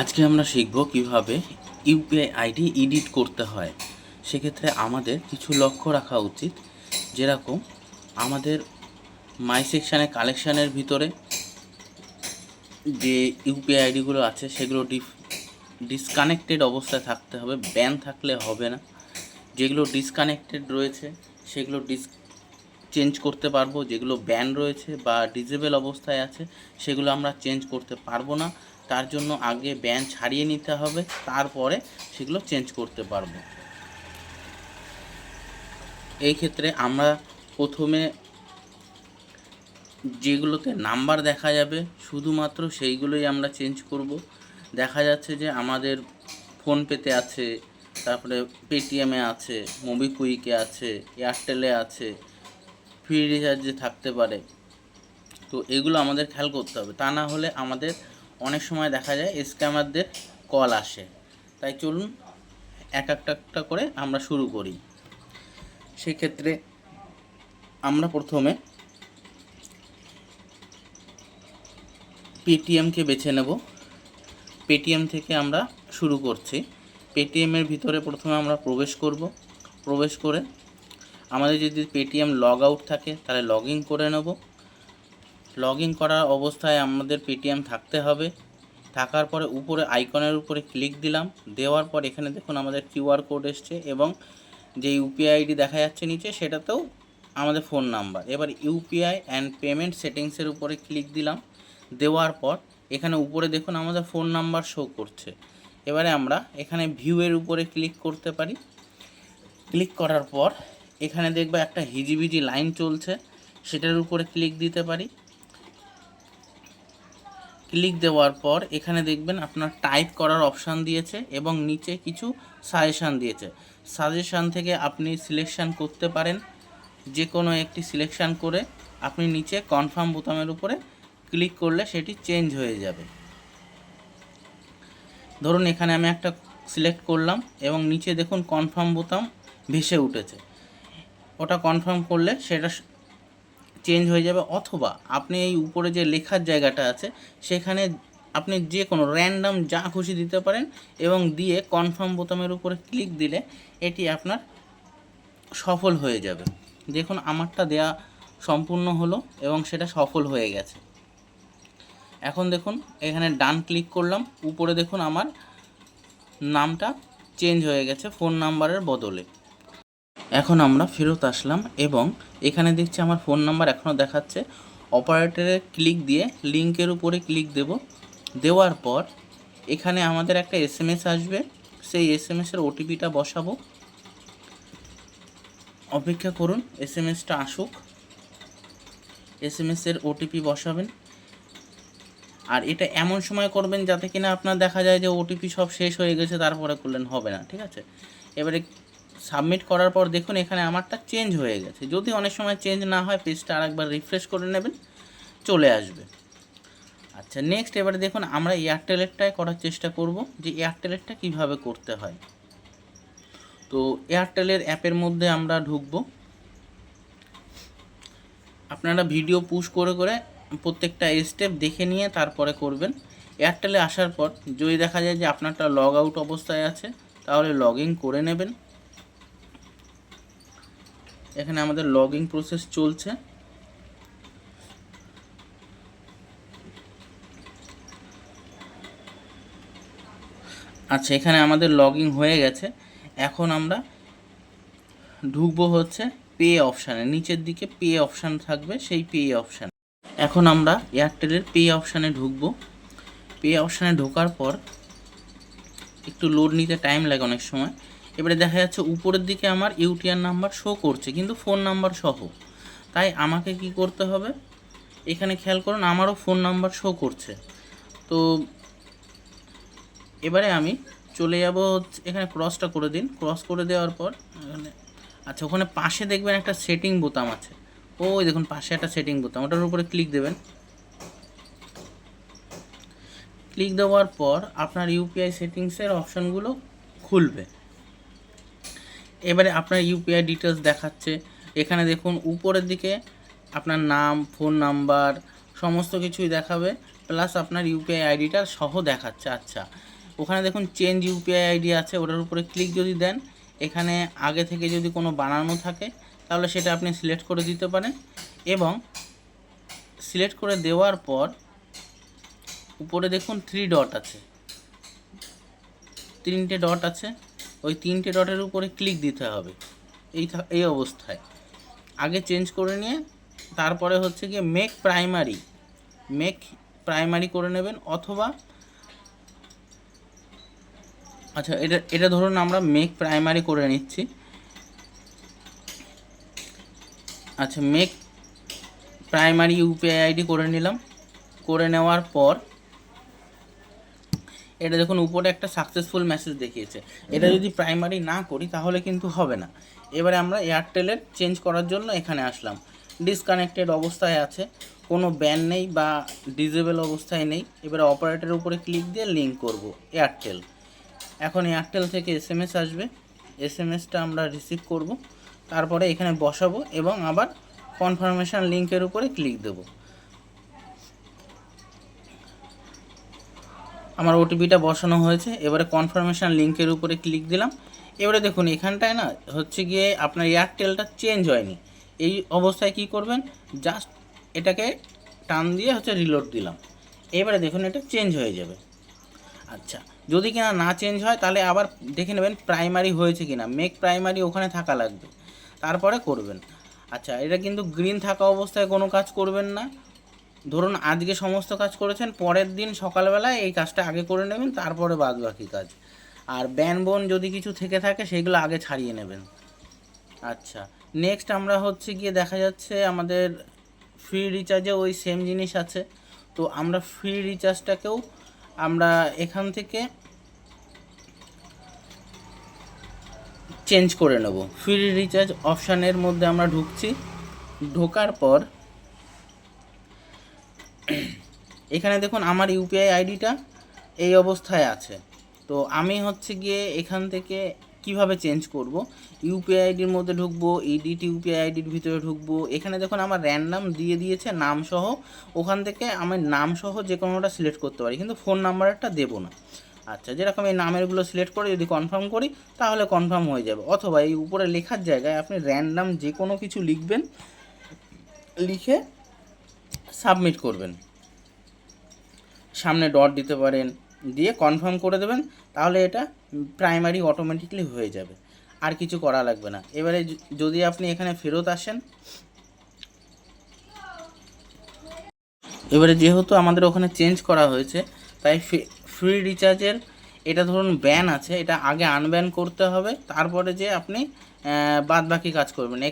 আজকে আমরা শিখব কীভাবে ইউপিআই আইডি এডিট করতে হয়। সেক্ষেত্রে আমাদের কিছু লক্ষ্য রাখা উচিত, যেরকম আমাদের মাই সেকশানে কালেকশানের ভিতরে যে ইউপিআই আইডিগুলো আছে, সেগুলো ডিফ, ডিসকানেক্টেড অবস্থায় থাকতে হবে, ব্যান থাকলে হবে না। যেগুলো ডিসকানেক্টেড রয়েছে, সেগুলো ডিস, চেঞ্জ করতে পারব। যেগুলো ব্যান রয়েছে বা ডিজেবল অবস্থায় আছে, সেগুলো আমরা চেঞ্জ করতে পারব না। তার জন্য আগে ব্যান ছাড়িয়ে নিতে হবে, তারপরে সেগুলো চেঞ্জ করতে পারব। এই ক্ষেত্রে আমরা প্রথমে যেগুলোতে নাম্বার দেখা যাবে, শুধুমাত্র সেইগুলোই আমরা চেঞ্জ করব। দেখা যাচ্ছে যে আমাদের ফোনপেতে আছে, তারপরে পেটিএমে আছে মোবিকুইকে আছে এয়ারটেলে আছে ফ্রি রিচার্জে থাকতে পারে। তো এগুলো আমাদের খেয়াল করতে হবে। তা না হলে আমাদের অনেক সময় দেখা যায় স্ক্যামারদের কল আসে। তাই চলুন এক একটা একটা করে আমরা শুরু করি। সেক্ষেত্রে আমরা প্রথমে পেটিএমকে বেছে নেব। পেটিএম থেকে আমরা শুরু করছি। পেটিএমের ভিতরে প্রথমে আমরা প্রবেশ করব। প্রবেশ করে আমাদের যদি পেটিএম লগ আউট থাকে, তাহলে লগ ইন করে নেব। লগ ইন করার অবস্থায় আমাদের পেটিএম থাকতে হবে। থাকার পরে উপরে আইকনের উপরে ক্লিক দিলাম। দেওয়ার পর এখানে দেখুন আমাদের কিউআর কোড এসছে এবং যে ইউপিআই আইডি দেখা যাচ্ছে নিচে, সেটাতেও আমাদের ফোন নাম্বার। এবার ইউপিআই অ্যান্ড পেমেন্ট সেটিংসের উপরে ক্লিক দিলাম। দেওয়ার পর এখানে উপরে দেখুন আমাদের ফোন নাম্বার শো করছে। এবারে আমরা এখানে ভিউয়ের উপরে ক্লিক করতে পারি। ক্লিক করার পর এখানে দেখবে একটা হিজিবিজি লাইন চলছে। সেটার উপরে ক্লিক দিতে পারি। ক্লিক দেওয়ার পর এখানে দেখবেন আপনার টাইপ করার অপশান দিয়েছে এবং নিচে কিছু সাজেশান দিয়েছে। সাজেশান থেকে আপনি সিলেকশান করতে পারেন। যে কোনো একটি সিলেকশান করে আপনি নিচে কনফার্ম বোতামের উপরে ক্লিক করলে সেটি চেঞ্জ হয়ে যাবে। ধরুন এখানে আমি একটা সিলেক্ট করলাম এবং নিচে দেখুন কনফার্ম বোতাম ভেসে উঠেছে। ওটা কনফার্ম করলে সেটা চেঞ্জ হয়ে যাবে অথবা আপনি এই উপরে যে লেখার জায়গাটা আছে, সেখানে আপনি যে কোনো র্যান্ডাম যা খুশি দিতে পারেন এবং দিয়ে কনফার্ম বোতামের উপরে ক্লিক দিলে এটি আপনার সফল হয়ে যাবে। দেখুন, আমারটা দেয়া সম্পূর্ণ হলো এবং সেটা সফল হয়ে গেছে। এখন দেখুন, এখানে ডান ক্লিক করলাম। উপরে দেখুন, আমার নামটা চেঞ্জ হয়ে গেছে ফোন নাম্বারের বদলে। এখন আমরা ফেরত আসলাম এবং এখানে দেখছি আমার ফোন নাম্বার এখনও দেখাচ্ছে। অপারেটরে ক্লিক দিয়ে লিঙ্কের উপরে ক্লিক দেব। দেওয়ার পর এখানে আমাদের একটা এস আসবে। সেই এস এম এসের ওটিপিটা বসাবো। অপেক্ষা করুন এস এম এসটা আসুক। এস এম এসের ওটিপি বসাবেন। আর এটা এমন সময় করবেন যাতে কিনা আপনার দেখা যায় যে ওটিপি সব শেষ হয়ে গেছে, তারপরে করলেন, হবে না, ঠিক আছে? এবারে সাবমিট করার পর দেখুন এখানে আমারটা চেঞ্জ হয়ে গেছে। যদি অনেক সময় চেঞ্জ না হয় পেজটা আরেকবার রিফ্রেশ করে নেবেন, চলে আসবে। আচ্ছা নেক্সট এবারে দেখুন আমরা এয়ারটেলেরটাই করার চেষ্টা করব যে এয়ারটেলেরটা কীভাবে করতে হয়। তো এয়ারটেলের অ্যাপের মধ্যে আমরা ঢুকবো। আপনারা ভিডিও পুশ করে করে প্রত্যেকটা স্টেপ দেখে নিয়ে তারপরে করবেন। এয়ারটেলে আসার পর যদি দেখা যায় যে আপনারটা লগ আউট অবস্থায় আছে, তাহলে লগ ইন করে নেবেন। এখানে আমাদের লগিং প্রসেস চলছে। আচ্ছা এখানে আমাদের লগিং হয়ে গেছে। এখন আমরা ঢুকবো হচ্ছে পে অপশানে নিচের দিকে পে অপশান থাকবে, সেই পে অপশান এখন আমরা এয়ারটেলের পে অপশানে ঢুকবো। পে অপশানে ঢোকার পর একটু লোড নিতে টাইম লাগে অনেক সময়। এবারে দেখা যাচ্ছে উপরের দিকে আমার ইউটিআর নাম্বার শো করছে, কিন্তু ফোন নাম্বার সহ। তাই আমাকে কি করতে হবে? এখানে খেয়াল করুন, আমারও ফোন নাম্বার শো করছে। তো এবারে আমি চলে যাব এখানে ক্রসটা করে দিন। ক্রস করে দেওয়ার পর, এখানে আচ্ছা ওখানে পাশে দেখবেন একটা সেটিং বোতাম আছে। ওই দেখুন, পাশে একটা সেটিং বোতাম, ওটার উপরে ক্লিক দেবেন। ক্লিক দেওয়ার পর আপনার ইউপিআই সেটিংসের অপশানগুলো খুলবে। এবারে আপনার ইউপিআই ডিটেলস দেখাচ্ছে। এখানে দেখুন, উপরের দিকে আপনার নাম ফোন নাম্বার সমস্ত কিছুই দেখাবে প্লাস আপনার ইউপিআই আইডিটা সহ দেখাচ্ছে। আচ্ছা ওখানে দেখুন চেঞ্জ ইউপিআই আইডি আছে, ওটার উপরে ক্লিক যদি দেন, এখানে আগে থেকে যদি কোনো বানানো থাকে, তাহলে সেটা আপনি সিলেক্ট করে দিতে পারেন এবং সিলেক্ট করে দেওয়ার পর উপরে দেখুন থ্রি ডট আছে। তিনটে ডট আছে। ওই তিনটে ডটের উপরে ক্লিক দিতে হবে। এই এই অবস্থায়। আগে চেঞ্জ করে নিয়ে, তারপরে হচ্ছে গিয়ে মেক প্রাইমারি মেক প্রাইমারি করে নেবেন অথবা আচ্ছা এটা এটা ধরুন আমরা মেক প্রাইমারি করে নিচ্ছি। আচ্ছা মেক প্রাইমারি ইউপিআই আইডি করে নিলাম। করে নেওয়ার পর এটা দেখুন, উপরে একটা সাকসেসফুল মেসেজ দেখিয়েছে। এটা যদি প্রাইমারি না করি, তাহলে কিন্তু হবে না। এবারে আমরা এয়ারটেলের চেঞ্জ করার জন্য এখানে আসলাম। ডিসকানেক্টেড অবস্থায় আছে, কোনো ব্যান নেই বা ডিজেবল অবস্থায় নেই। এবারে অপারেটরের উপরে ক্লিক দিয়ে লিঙ্ক করব এয়ারটেল এখন এয়ারটেল থেকে এস এম এস আসবে। এস এম এসটা আমরা রিসিভ করব। তারপরে এখানে বসাবো এবং আবার কনফার্মেশন লিঙ্কের উপরে ক্লিক দেবো। আমার ওটিপিটা বসানো হয়েছে। এবারে কনফার্মেশন লিঙ্কের উপরে ক্লিক দিলাম। এবারে দেখুন, এখানটায় না হচ্ছে গিয়ে আপনার এয়ারটেলটা চেঞ্জ হয়নি। এই অবস্থায় কি করবেন? জাস্ট এটাকে টান দিয়ে হচ্ছে রিলোড দিলাম। এবারে দেখুন, এটা চেঞ্জ হয়ে যাবে। আচ্ছা যদি কিনা না চেঞ্জ হয়, তাহলে আবার দেখে নেবেন প্রাইমারি হয়েছে কিনা। মেক প্রাইমারি ওখানে থাকা লাগবে। তারপরে করবেন। আচ্ছা এটা কিন্তু গ্রিন থাকা অবস্থায় কোনো কাজ করবেন না। ধরুন আজকে সমস্ত কাজ করেছেন, পরের দিন সকালবেলায় এই কাজটা আগে করে নেবেন, তারপরে বাদ বাকি কাজ। আর ব্যান বোন যদি কিছু থেকে থাকে, সেগুলো আগে ছাড়িয়ে নেবেন। আচ্ছা নেক্সট আমরা হচ্ছে গিয়ে দেখা যাচ্ছে আমাদের ফ্রি রিচার্জে ওই সেম জিনিস আছে। তো আমরা ফ্রি রিচার্জটাকেও আমরা এখান থেকে চেঞ্জ করে নেব। ফ্রি রিচার্জ অপশানের মধ্যে আমরা ঢুকছি। ঢোকার পর এখানে দেখুন আমার ইউপিআই আইডিটা এই অবস্থায় আছে। তো আমি হচ্ছে গিয়ে এখান থেকে কীভাবে চেঞ্জ করব? ইউপিআই আইডির মধ্যে ঢুকবো ইডিট ইউপিআই আইডির ভিতরে ঢুকবো। এখানে দেখুন আমার র্যান্ডাম দিয়ে দিয়েছে নাম সহ ওখান থেকে আমি নাম সহ যে কোনোটা সিলেক্ট করতে পারি, কিন্তু ফোন নাম্বারটা দেবো না। আচ্ছা যেরকম এই নামেরগুলো সিলেক্ট করে যদি কনফার্ম করি, তাহলে কনফার্ম হয়ে যাবে। অথবা এই উপরে লেখার জায়গায় আপনি র্যান্ডাম যে কোনো কিছু লিখবেন, লিখে সাবমিট করবেন। সামনে ডট দিতে পারেন, দিয়ে কনফার্ম করে দেবেন, তাহলে এটা প্রাইমারি অটোমেটিকলি হয়ে যাবে। আর কিছু করা লাগবে না। এবারে যদি আপনি এখানে ফেরত আসেন, এবারে যেহেতু আমাদের ওখানে চেঞ্জ করা হয়েছে, তাই ফ্রি রিচার্জের এটা ধরুন ব্যান আছে, এটা আগে আনব্যান করতে হবে, তারপরে যে আপনি বাদ বাকি কাজ করবেন। এখানে